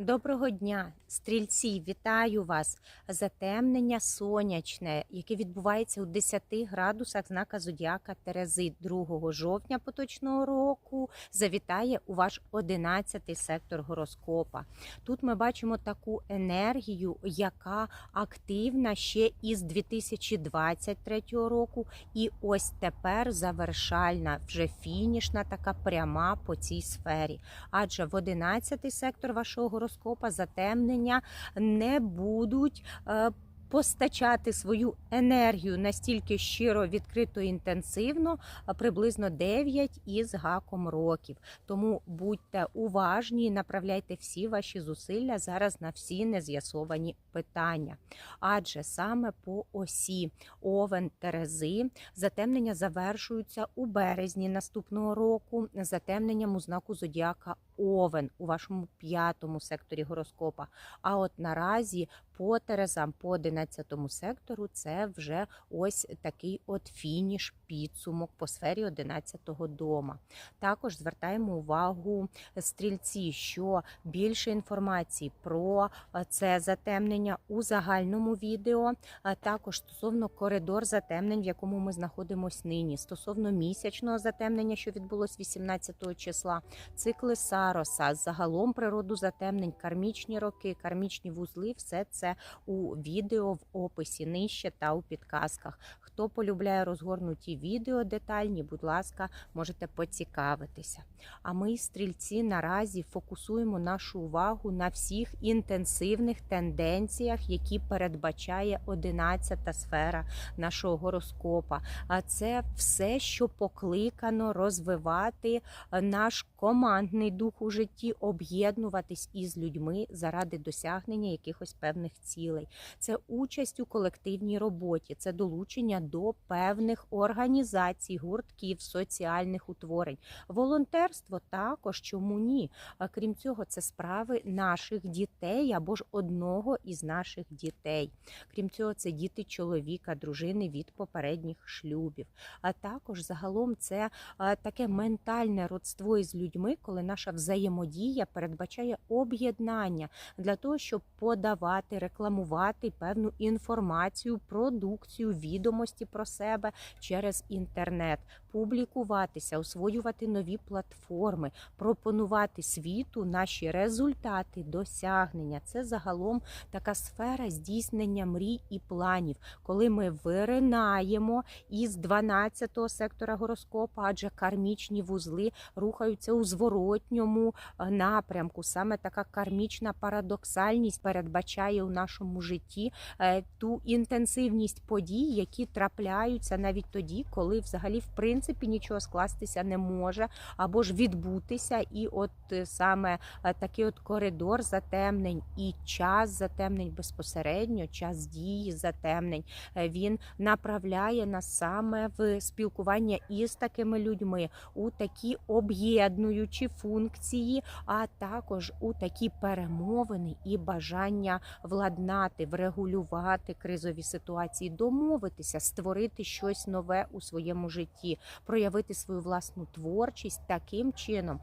Доброго дня, стрільці! Вітаю вас! Затемнення сонячне, яке відбувається у 10 градусах знака Зодіака Терези 2 жовтня поточного року, завітає у ваш 11 сектор гороскопа. Тут ми бачимо таку енергію, яка активна ще із 2023 року, і ось тепер завершальна, вже фінішна, така пряма по цій сфері. Адже в 11 сектор вашого гороскопа затемнення не будуть. е, Постачати свою енергію настільки щиро, відкрито, інтенсивно, приблизно 9 із гаком років. Тому будьте уважні і направляйте всі ваші зусилля зараз на всі нез'ясовані питання. Адже саме по осі Овен Терези затемнення завершуються у березні наступного року затемненням у знаку Зодіака Овен у вашому п'ятому секторі гороскопа. А от наразі по Терезам, по 11 сектору, це вже ось такий от фініш підсумок по сфері 11-го дома. Також звертаємо увагу стрільці, що більше інформації про е, це затемнення у загальному відео, а також стосовно коридор затемнень, в якому ми знаходимося нині, стосовно місячного затемнення, що відбулось 18 числа, цикли Сароса, загалом природу затемнень, кармічні роки, кармічні вузли, все це у відео в описі нижче та у підказках. Хто полюбляє розгорнуті відео детальні, будь ласка, можете поцікавитися. А ми, стрільці, наразі фокусуємо нашу увагу на всіх інтенсивних тенденціях, які передбачає 11 сфера нашого гороскопа. А це все, що покликано розвивати наш командний дух у житті, об'єднуватись із людьми заради досягнення якихось певних цілей. Це участь у колективній роботі, це долучення до певних організацій, гуртків, соціальних утворень. Волонтерство також чому ні? Крім цього, це справи наших дітей або ж одного із наших дітей. Крім цього, це діти чоловіка, дружини від попередніх шлюбів. А також загалом це таке ментальне родство із людьми, коли наша взаємодія передбачає об'єднання для того, щоб подавати, рекламувати певну інформацію, продукцію, відомості про себе через інтернет, публікуватися, освоювати нові платформи, пропонувати світу наші результати, досягнення. Це загалом така сфера здійснення мрій і планів, коли ми виринаємо із 12-го сектора гороскопа, адже кармічні вузли рухаються у зворотньому е, напрямку. Саме така кармічна парадоксальність передбачає у нашому житті е, ту інтенсивність подій, які трапляються навіть тоді, коли взагалі в принципі нічого скластися не може, або ж відбутися, і от е, саме е, такий от коридор затемнень і час затемнень безпосередньо, час дії затемнень, е, він направляє нас саме в спілкування із такими людьми у такі об'єднуючі функції, а також у такі перемовини і бажання владнати, врегулювати кризові ситуації, домовитися, створити щось нове у своєму житті, проявити свою власну творчість таким чином,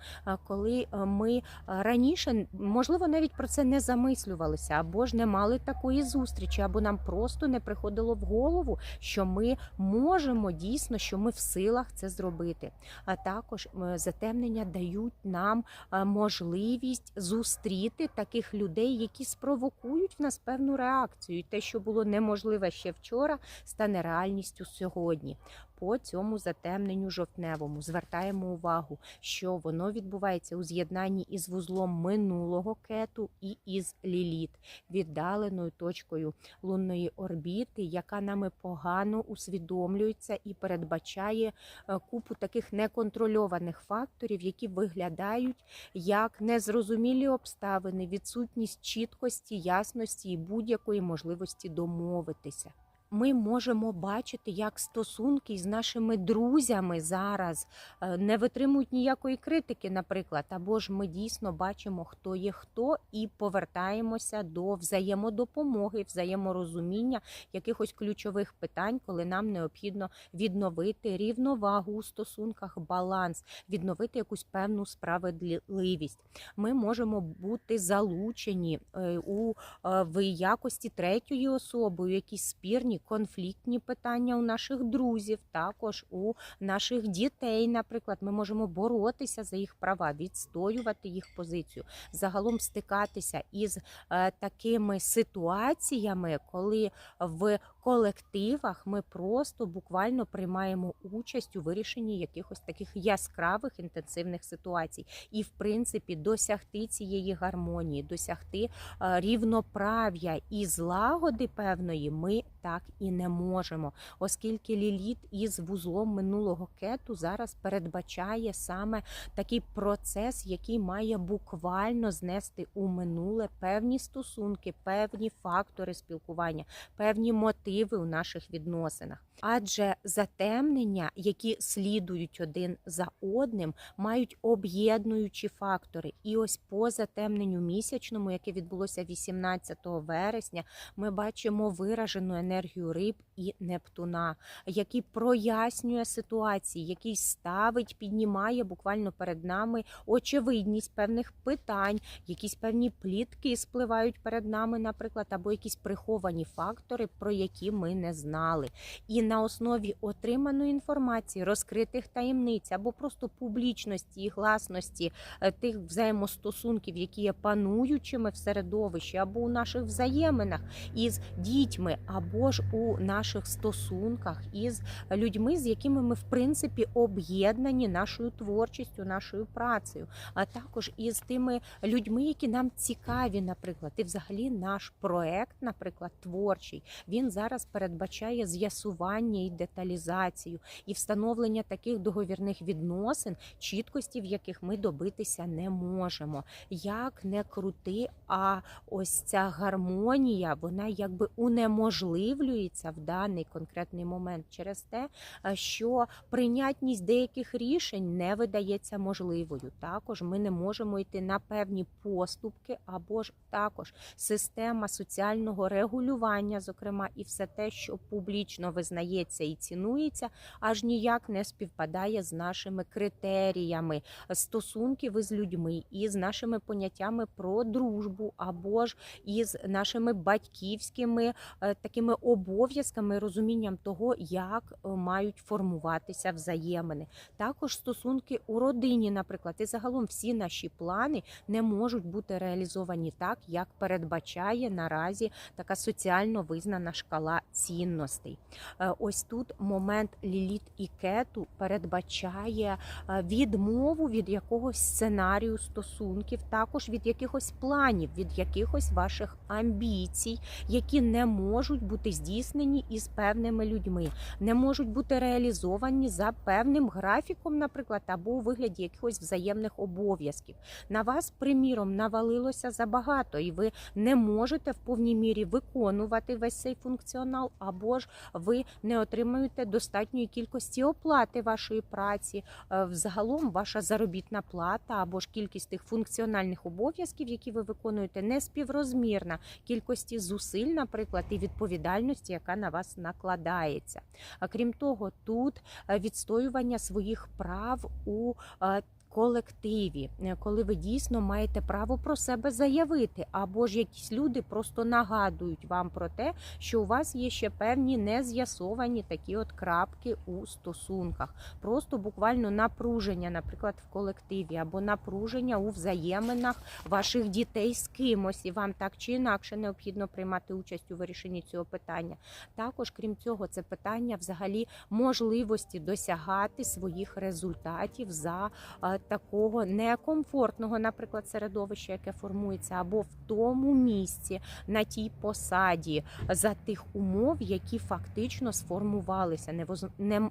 коли е, ми е, раніше можливо навіть про це не замислювалися, або ж не мали такої зустрічі, або нам просто не приходило в голову, що ми можемо дійсно, що ми в силах це зробити. А також затемнення дають нам е, можливість зустріти таких людей, які спровокують в нас певну реакцію. І те, що було неможливе ще вчора, стане реальністю сьогодні. По цьому затемненню жовтневому звертаємо увагу, що воно відбувається у з'єднанні із вузлом минулого кету і із ліліт, віддаленою точкою лунної орбіти, яка нами погано усвідомлюється і передбачає е, купу таких неконтрольованих факторів, які виглядають як незрозумілі обставини, відсутність чіткості, ясності і будь-якої можливості домовитися. Ми можемо бачити, як стосунки з нашими друзями зараз е, не витримують ніякої критики, наприклад, або ж ми дійсно бачимо, хто є хто, і повертаємося до взаємодопомоги, взаєморозуміння якихось ключових питань, коли нам необхідно відновити рівновагу у стосунках, баланс, відновити якусь певну справедливість. Ми можемо бути залучені е, у е, в якості третьої особи, у якісь спірні конфліктні питання у наших друзів, також у наших дітей. Наприклад, ми можемо боротися за їх права, відстоювати їх позицію, загалом стикатися із е, такими ситуаціями, коли в колективах ми просто буквально приймаємо участь у вирішенні якихось таких яскравих інтенсивних ситуацій, і в принципі досягти цієї гармонії, досягти е, рівноправ'я і злагоди певної ми так і не можемо, оскільки ліліт із вузлом минулого кету зараз передбачає саме такий процес, який має буквально знести у минуле певні стосунки, певні фактори спілкування, певні мотиви у наших відносинах. Адже затемнення, які слідують один за одним, мають об'єднуючі фактори. І ось по затемненню місячному, яке відбулося 18 вересня, ми бачимо виражену енергію риб і Нептуна, який прояснює ситуації, який ставить, піднімає буквально перед нами очевидність певних питань, якісь певні плітки спливають перед нами, наприклад, або якісь приховані фактори, про які ми не знали. І на основі отриманої інформації, розкритих таємниць або просто публічності і гласності е, тих взаємостосунків, які є пануючими в середовищі, або у наших взаєминах із дітьми, або ж у наших стосунках із людьми, з якими ми в принципі об'єднані нашою творчістю, нашою працею, а також із тими людьми, які нам цікаві, наприклад, і взагалі наш проект, наприклад, творчий, він зараз передбачає з'ясування і деталізацію і встановлення таких договірних відносин, чіткості, в яких ми добитися не можемо. Як не крути, а ось ця гармонія, вона якби унеможливлюється в даний конкретний момент через те, е, що прийнятність деяких рішень не видається можливою. Також ми не можемо йти на певні поступки, або ж також система соціального регулювання, зокрема, і все те, що публічно визнається і цінується, аж ніяк не співпадає з нашими критеріями стосунків із людьми, і з нашими поняттями про дружбу, або ж із нашими батьківськими е, такими обов'язками, розумінням того, як е, мають формуватися взаємини. Також стосунки у родині, наприклад, і загалом всі наші плани не можуть бути реалізовані так, як передбачає наразі така соціально визнана шкала цінностей. Е, Ось тут момент ліліт і кету передбачає е, відмову від якогось сценарію стосунків, також від якихось планів, від якихось ваших амбіцій, які не можуть бути здійснені із певними людьми, не можуть бути реалізовані за певним графіком, наприклад, або у вигляді якихось взаємних обов'язків. На вас, приміром, навалилося забагато, і ви не можете в повній мірі виконувати весь цей функціонал, або ж ви не отримуєте достатньої кількості оплати вашої праці. Е, Взагалом ваша заробітна плата або ж кількість тих функціональних обов'язків, які ви виконуєте, не співрозмірна кількості зусиль, наприклад, і відповідальності, яка на вас накладається. А крім того, тут е, відстоювання своїх прав у е, колективі, е, коли ви дійсно маєте право про себе заявити, або ж якісь люди просто нагадують вам про те, що у вас є ще певні нез'ясовані такі от крапки у стосунках, просто буквально напруження, наприклад, в колективі, або напруження у взаєминах ваших дітей з кимось, і вам так чи інакше необхідно приймати участь у вирішенні цього питання. Також, крім цього, це питання взагалі можливості досягати своїх результатів за е, такого некомфортного, наприклад, середовища, яке формується, або в тому місці, на тій посаді, за тих умов, які фактично сформувалися.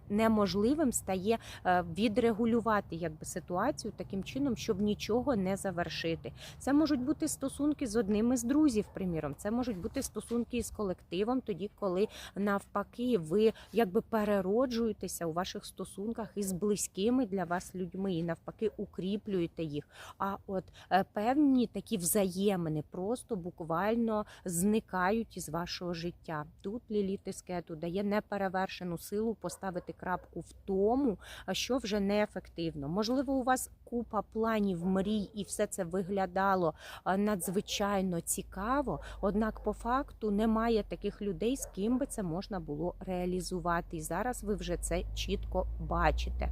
Неможливим стає е, відрегулювати якби ситуацію таким чином, щоб нічого не завершити. Це можуть бути стосунки з одним із друзів, приміром. Це можуть бути стосунки з колективом, тоді, коли навпаки ви якби перероджуєтеся у ваших стосунках із близькими для вас людьми, і навпаки укріплюєте їх. А от е, певні такі взаємини просто буквально зникають із вашого життя. Тут Ліліт із дає неперевершену силу поставити крапку в тому, що вже неефективно. Можливо, у вас купа планів, мрій, і все це виглядало надзвичайно цікаво. Однак, по факту, немає таких людей, з ким би це можна було реалізувати. І зараз ви вже це чітко бачите.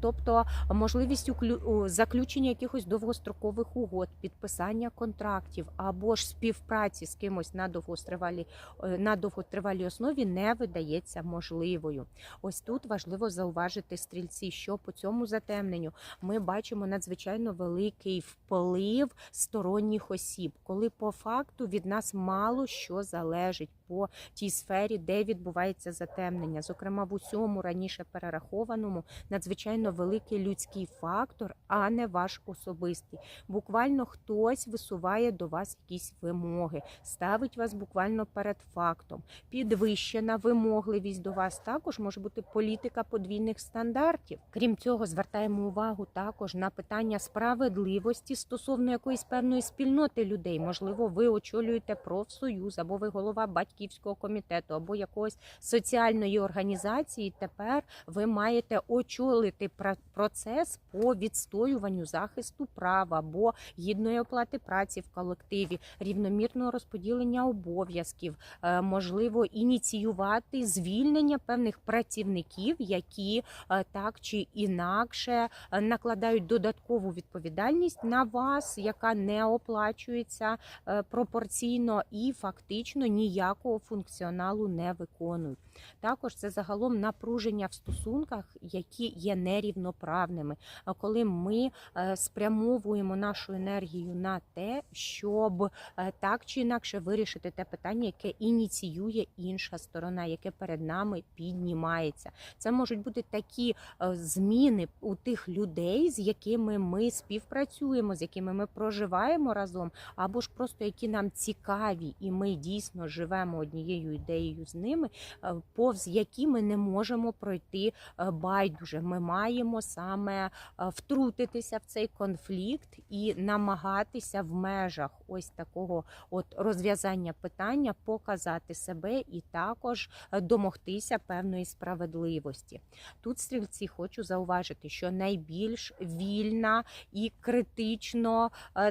Тобто, можливість заключення якихось довгострокових угод, підписання контрактів або ж співпраці з кимось на довгостривалій е, на довготривалій основі не видається можливою. Ось тут важливо зауважити стрільці, що по цьому затемненню ми бачимо надзвичайно великий вплив сторонніх осіб, коли по факту від нас мало що залежить по тій сфері, де відбувається затемнення. Зокрема, в усьому раніше перерахованому надзвичайно великий людський фактор, а не ваш особистий. Буквально хтось висуває до вас якісь вимоги, ставить вас буквально перед фактом. Підвищена вимогливість до вас також може бути політика подвійних стандартів. Крім цього, звертаємо увагу також на питання справедливості стосовно якоїсь певної спільноти людей. Можливо, ви очолюєте профсоюз, або ви голова батьківського комітету, або якоїсь соціальної організації. Тепер ви маєте очолити процес по відстоюванню захисту прав або гідної оплати праці в колективі, рівномірного розподілення обов'язків, е, можливо, ініціювати звільнення певних працівників, які е, так чи інакше е, накладають додаткову відповідальність на вас, яка не оплачується пропорційно і фактично ніякого функціоналу не виконують. Також це загалом напруження в стосунках, які є нерівноправними. Коли ми е, спрямовуємо нашу енергію на те, щоб е, так чи інакше вирішити те питання, яке ініціює інша сторона, яке перед нами піднімається. Це можуть бути такі е, зміни у тих людей, з якими ми співпрацюємо, з якими ми проживаємо разом, або ж просто які нам цікаві, і ми дійсно живемо однією ідеєю з ними, повз які ми не можемо пройти е, байдуже. Ми маємо саме е, втрутитися в цей конфлікт і намагатися в межах ось такого от розв'язання питання показати себе і також е, домогтися певної справедливості. Тут стрільці хочу зауважити, що найбільш вільна і критично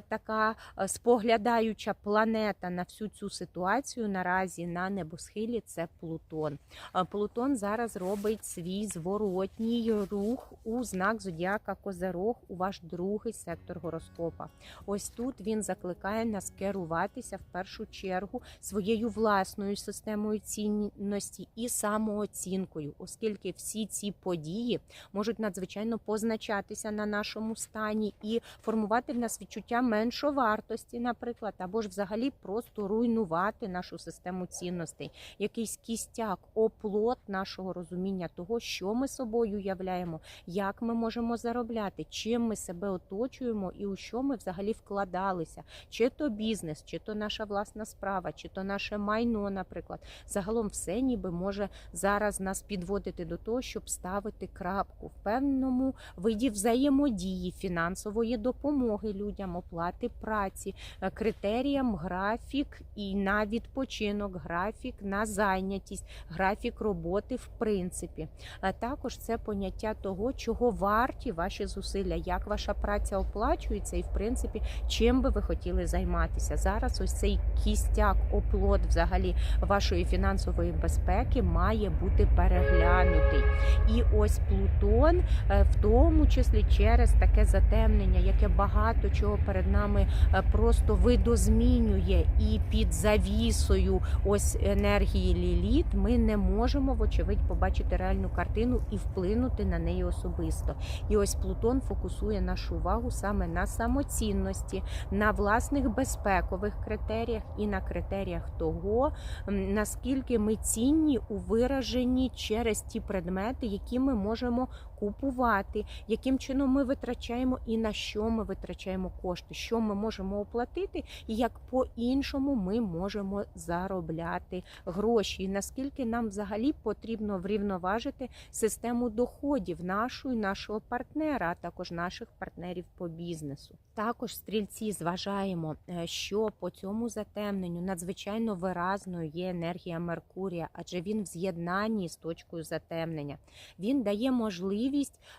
така споглядаюча планета на всю цю ситуацію наразі на небосхилі це Плутон. Е, Плутон зараз робить свій зворотній рух у знак зодіака Козерог у ваш другий сектор гороскопа. Ось тут він закликає нас керуватися в першу чергу своєю власною системою цінності і самооцінкою, оскільки всі ці події можуть надзвичайно позначатися на нашому стані і формувати в нас відчуття меншовартості, наприклад, або ж взагалі просто руйнувати нашу систему цінностей, якийсь кістяк, оплот нашого розуміння того, що ми собою являємо, як ми можемо заробляти, чим ми себе оточуємо і у що ми взагалі вкладалися, чи то бізнес, чи то наша власна справа, чи то наше майно, наприклад. Загалом все ніби може зараз нас підводити до того, щоб ставити крапку в певному виді взаємодії, фінансової допомоги людям, оплати праці, е, критеріям графік і на відпочинок, графік на зайнятість, графік роботи в принципі. А також це поняття того, чого варті ваші зусилля, як ваша праця оплачується, і в принципі, чим би ви хотіли займатися. Зараз ось цей кістяк, оплот взагалі вашої фінансової безпеки має бути переглянутий. І ось Плутон, е, в тому числі через таке затемнення, яке багато чого перед нами е, просто видозмінює, і під завісою ось енергії Ліліт ми не можемо, вочевидь, побачити реальну картину і вплинути на неї особисто. І ось Плутон фокусує нашу увагу саме на самоцінності, на власних безпекових критеріях і на критеріях того, наскільки ми цінні у вираженні через ті предмети, які ми можемо купувати, яким чином ми витрачаємо і на що ми витрачаємо кошти, що ми можемо оплатити, і як по-іншому ми можемо заробляти гроші, і наскільки нам взагалі потрібно врівноважити систему доходів нашу і нашого партнера, а також наших партнерів по бізнесу. Також стрільці зважаємо, е, що по цьому затемненню надзвичайно виразною є енергія Меркурія, адже він в з'єднанні з точкою затемнення. Він дає можливість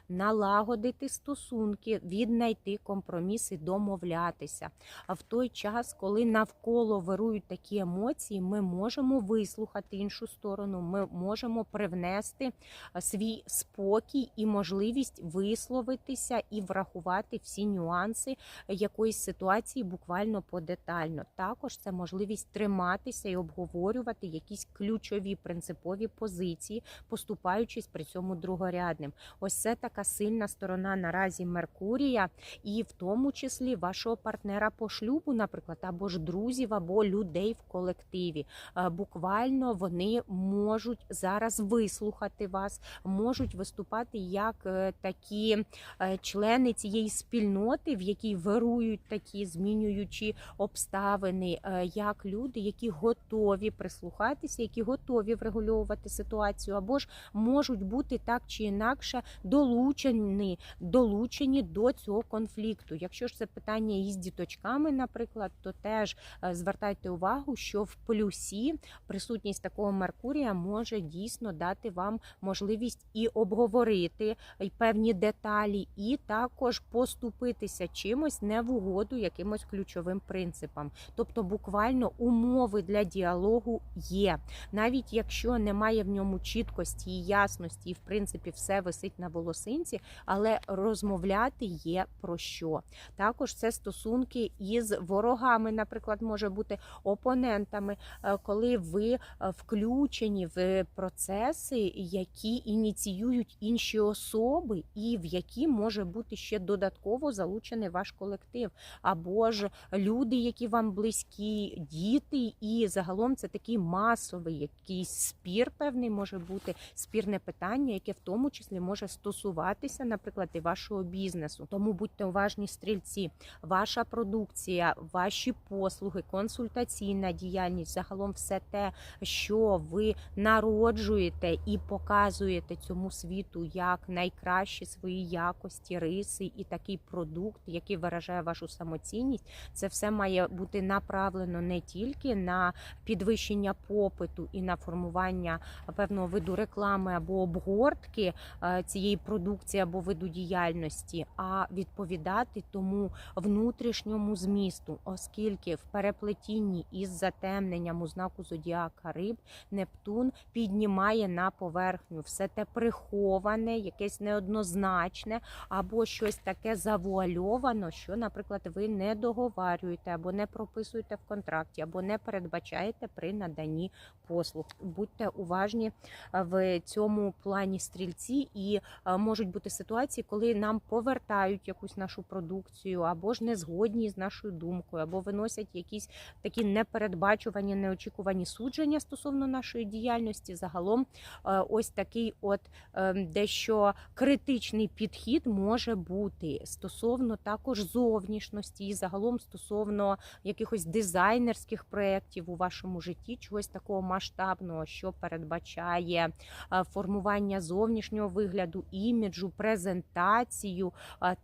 налагодити стосунки, віднайти компроміси, домовлятися. А в той час, коли навколо вирують такі емоції, ми можемо вислухати іншу сторону, ми можемо привнести е, свій спокій і можливість висловитися і врахувати всі нюанси якоїсь ситуації буквально подетально. Також це можливість триматися і обговорювати якісь ключові принципові позиції, поступаючись при цьому другорядним. Ось це така сильна сторона наразі Меркурія, і в тому числі вашого партнера по шлюбу, наприклад, або ж друзів, або людей в колективі. Е, Буквально вони можуть зараз вислухати вас, можуть виступати як е, такі е, члени цієї спільноти, в якій вирують такі змінюючі обставини, як люди, які готові прислухатися, які готові врегульовувати ситуацію, або ж можуть бути так чи інакше долучені, долучені до цього конфлікту. Якщо ж це питання із діточками, наприклад, то теж е, звертайте увагу, що в плюсі присутність такого Меркурія може дійсно дати вам можливість і обговорити певні деталі, і також поступитися чимось не в угоду якимось ключовим принципам. Тобто, буквально умови для діалогу є, навіть якщо немає в ньому чіткості і ясності, і в принципі все висить на волосинці, але розмовляти є про що. Також це стосунки із ворогами, наприклад, може бути опонентами, е, коли ви е, включені в процеси, які ініціюють інші особи, і в які може бути ще додатково залучений ваш колектив, або ж люди, які вам близькі, діти, і загалом це такий масовий якийсь спір, певний може бути спірне питання, яке в тому числі може стосуватися, наприклад, і вашого бізнесу. Тому будьте уважні, стрільці, ваша продукція, ваші послуги, консультаційна діяльність, загалом все те, що ви народжуєте і показуєте цьому світу як найкращі свої якості, риси і такий продукт, який виражає вашу самоцінність, це все має бути направлено не тільки на підвищення попиту і на формування певного виду реклами або обгортки е, цієї продукції або виду діяльності, а відповідати тому внутрішньому змісту, оскільки в переплетінні із затемненням у знаку зодіака риб Нептун піднімає на поверхню все те приховане, якесь неоднозначне, або щось таке завуальовано, що, наприклад, ви не договарюєте або не прописуєте в контракті, або не передбачаєте при наданні послуг. Будьте уважні е, в цьому плані стрільці, і можуть бути ситуації, коли нам повертають якусь нашу продукцію, або ж не згодні з нашою думкою, або виносять якісь такі непередбачувані, неочікувані судження стосовно нашої діяльності. Загалом, е, ось такий, от ем, дещо критичний підхід може бути стосовно також зовнішності, і загалом стосовно якихось дизайнерських проєктів у вашому житті, чогось такого масштабного, що передбачає е, формування зовнішнього вигляду, іміджу, презентацію,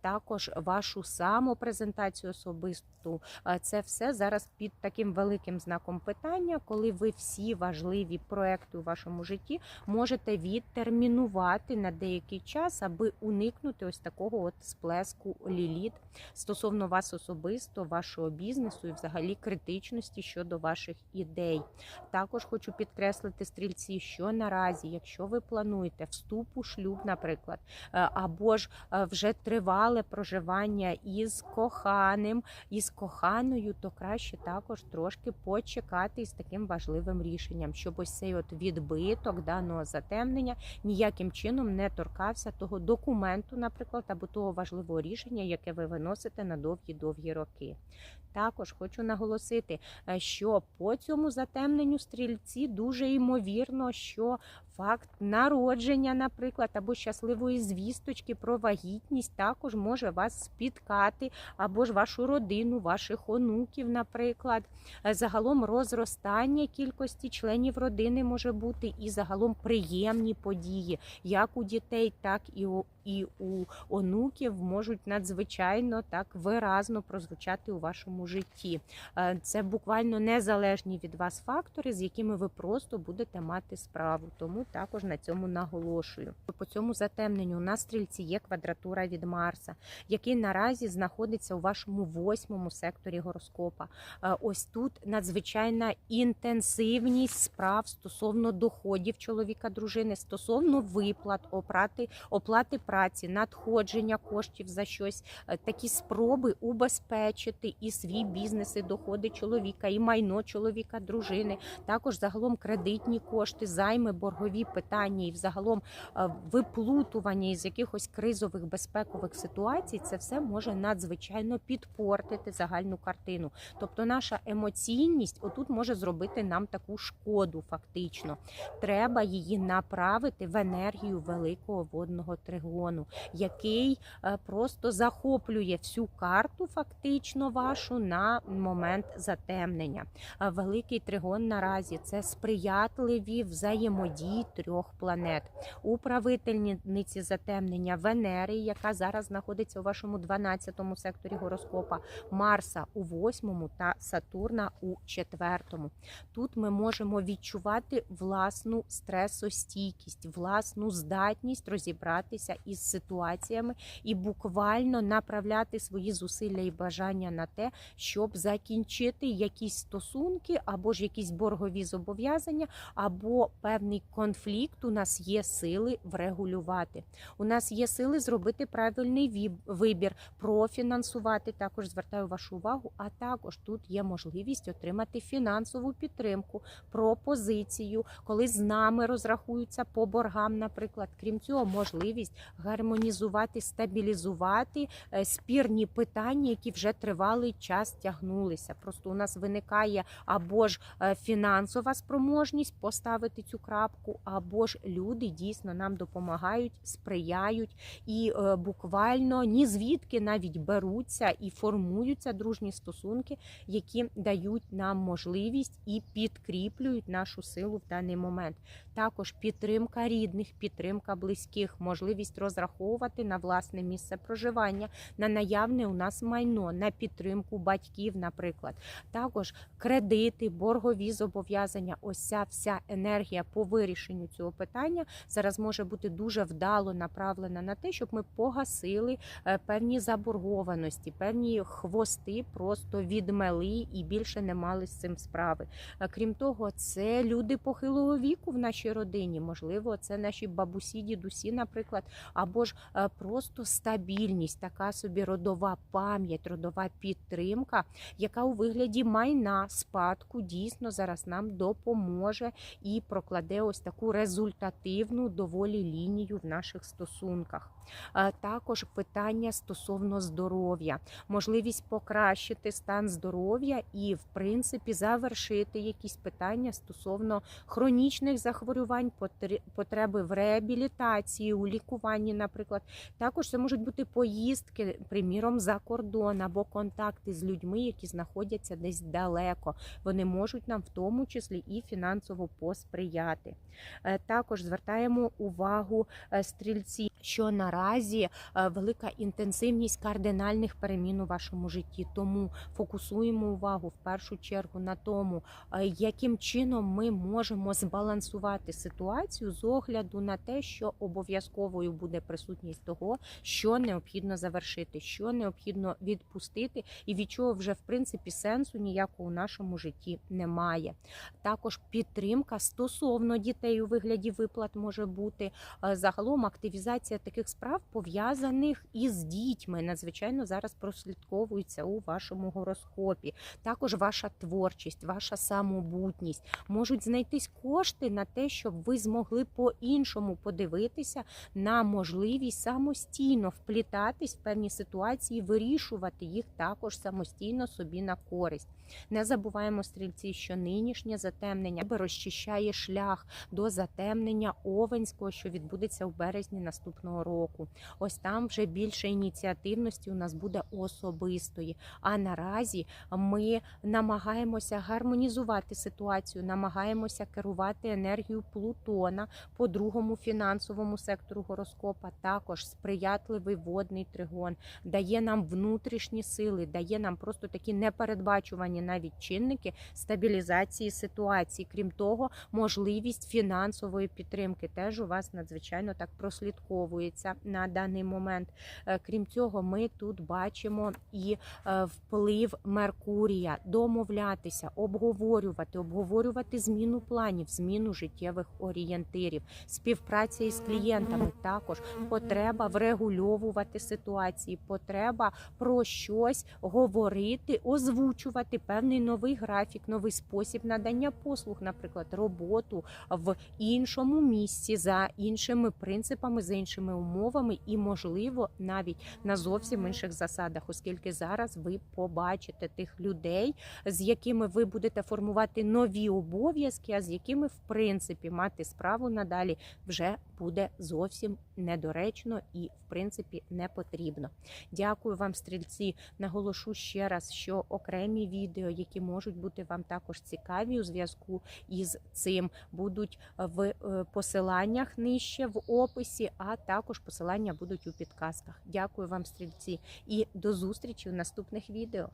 також вашу самопрезентацію особисту. Це все зараз під таким великим знаком питання, коли ви всі важливі проекти у вашому житті можете відтермінувати на деякий час, аби уникнути ось такого от сплеску ліліт стосовно вас особисто, вашого бізнесу і взагалі критичності щодо ваших ідей. Також хочу підкреслити стрільці, що наразі, якщо ви плануєте вступ у шлюб, наприклад, е, або ж е, вже тривале проживання із коханим, із коханою, то краще також трошки почекати із таким важливим рішенням, щоб ось цей от відбиток даного затемнення ніяким чином не торкався того документу, наприклад, або того важливого рішення, яке ви виносите на довгі-довгі роки. Також хочу наголосити, е, що по цьому затемненню стрільці дуже ймовірно, що факт народження, наприклад, або щасливої звісточки про вагітність також може вас спіткати, або ж вашу родину, ваших онуків, наприклад. Е, Загалом розростання кількості членів родини може бути, і загалом приємні події, як у дітей, так і у і у онуків можуть надзвичайно так виразно прозвучати у вашому житті. Е, Це буквально незалежні від вас фактори, з якими ви просто будете мати справу. Тому також на цьому наголошую. По цьому затемненню у нас стрільці є квадратура від Марса, який наразі знаходиться у вашому восьмому секторі гороскопа. Е, Ось тут надзвичайна інтенсивність справ стосовно доходів чоловіка, дружини, стосовно виплат, оплати, оплати праці, надходження коштів за щось, Е, такі спроби убезпечити і свій бізнес, і доходи чоловіка, і майно чоловіка, дружини, також загалом кредитні кошти, займи, боргові питання і взагалом е, виплутування із якихось кризових безпекових ситуацій, це все може надзвичайно підпортити загальну картину. Тобто, наша емоційність отут може зробити нам таку шкоду, фактично. Треба її направити в енергію великого водного тригону, який е, просто захоплює всю карту, фактично вашу на момент затемнення. Е, Великий тригон наразі це сприятливі взаємодії трьох планет. Управительниці затемнення Венери, яка зараз знаходиться у вашому 12-му секторі гороскопа, Марса у 8-му та Сатурна у 4-му. Тут ми можемо відчувати власну стресостійкість, власну здатність розібратися із ситуаціями і буквально направляти свої зусилля і бажання на те, щоб закінчити якісь стосунки або ж якісь боргові зобов'язання, або певний конфлікт у нас є сили врегулювати. У нас є сили зробити правильний вибір, профінансувати. Також звертаю вашу увагу. А також тут є можливість отримати фінансову підтримку, пропозицію, коли з нами розрахуються по боргам, наприклад. Крім цього, можливість гармонізувати, стабілізувати е, спірні питання, які вже тривалий час тягнулися. Просто у нас виникає або ж е, фінансова спроможність поставити цю крапку, або ж люди дійсно нам допомагають, сприяють і е, буквально ні звідки навіть беруться і формуються дружні стосунки, які дають нам можливість і підкріплюють нашу силу в даний момент. Також підтримка рідних, підтримка близьких, можливість розраховувати на власне місце проживання, на наявне у нас майно, на підтримку батьків, наприклад. Також кредити, боргові зобов'язання. Ось ця вся енергія по вирішенню цього питання зараз може бути дуже вдало направлена на те, щоб ми погасили е, певні заборгованості, певні хвости просто відмели і більше не мали з цим справи. Е, Крім того, це люди похилого віку в нашій родині. Можливо, це наші бабусі, дідусі, наприклад, або ж е, просто стабільність, така собі родова пам'ять, родова підтримка, яка у вигляді майна спадку дійсно зараз нам допоможе і прокладе ось таку результативну доволі лінію в наших стосунках. Е, Також питання стосовно здоров'я, можливість покращити стан здоров'я і, в принципі, завершити якісь питання стосовно хронічних захворювань, потр- потреби в реабілітації, у лікуванні, наприклад. Також це можуть бути поїздки, приміром, за кордон або контакти з людьми, які знаходяться десь далеко. Вони можуть нам в тому числі і фінансово посприяти. Е, Також звертаємо увагу е, стрільці що наразі е, велика інтенсивність кардинальних перемін у вашому житті. Тому фокусуємо увагу в першу чергу на тому, яким чином ми можемо збалансувати ситуацію з огляду на те, що обов'язковою буде присутність того, що необхідно завершити, що необхідно відпустити, і від чого вже в принципі сенсу ніякого у нашому житті немає. Також підтримка стосовно дітей у вигляді виплат може бути Е, загалом активізація таких справ пов'язаних із дітьми. Надзвичайно зараз прослідковується у вашому гороскопі. Також ваша творчість, ваша самобутність можуть знайтись кошти на те, щоб ви змогли по-іншому подивитися на можливість самостійно вплітатись в певні ситуації, вирішувати їх також самостійно собі на користь. Не забуваємо стрільці, що нинішнє затемнення розчищає шлях до затемнення Овенського, що відбудеться в березні наступного року. Ось там вже більше ініціативності у нас буде особистої. А наразі ми намагаємося гармонізувати ситуацію, намагаємося керувати енергію Плутона по другому фінансовому сектору гороскопа. Також сприятливий водний тригон дає нам внутрішні сили, дає нам просто такі непередбачувані навіть чинники стабілізації ситуації. Крім того, можливість фінансової підтримки теж у вас надзвичайно так прослідковується на даний момент. Е, Крім цього, ми тут бачимо і е, вплив Меркурія, домовлятися, обговорювати, обговорювати зміну планів, зміну життєвих орієнтирів, співпраця із клієнтами. Також потреба врегульовувати ситуації, потреба про щось говорити, озвучувати певний новий графік, новий спосіб надання послуг, наприклад, роботу в іншому місці за іншими принципами, за іншими умовами, і можливо навіть на зовсім інших засадах, оскільки зараз ви побачите тих людей, з якими ви будете формувати нові обов'язки, а з якими в принципі мати справу надалі вже буде зовсім недоречно і в принципі не потрібно. Дякую вам, стрільці. Наголошу ще раз, що окремі відео, які можуть бути вам також цікаві у зв'язку із цим, будуть в е, посиланнях нижче в описі, а також посилання будуть у підказках. Дякую вам, стрільці, і до зустрічі в наступних відео.